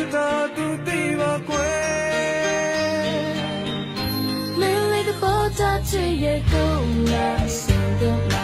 ချစ်တာသူသိပါကွယ်မင်းလေးကပေါ်ချစ်ရဲ့ကုန်လားဆုံးတော့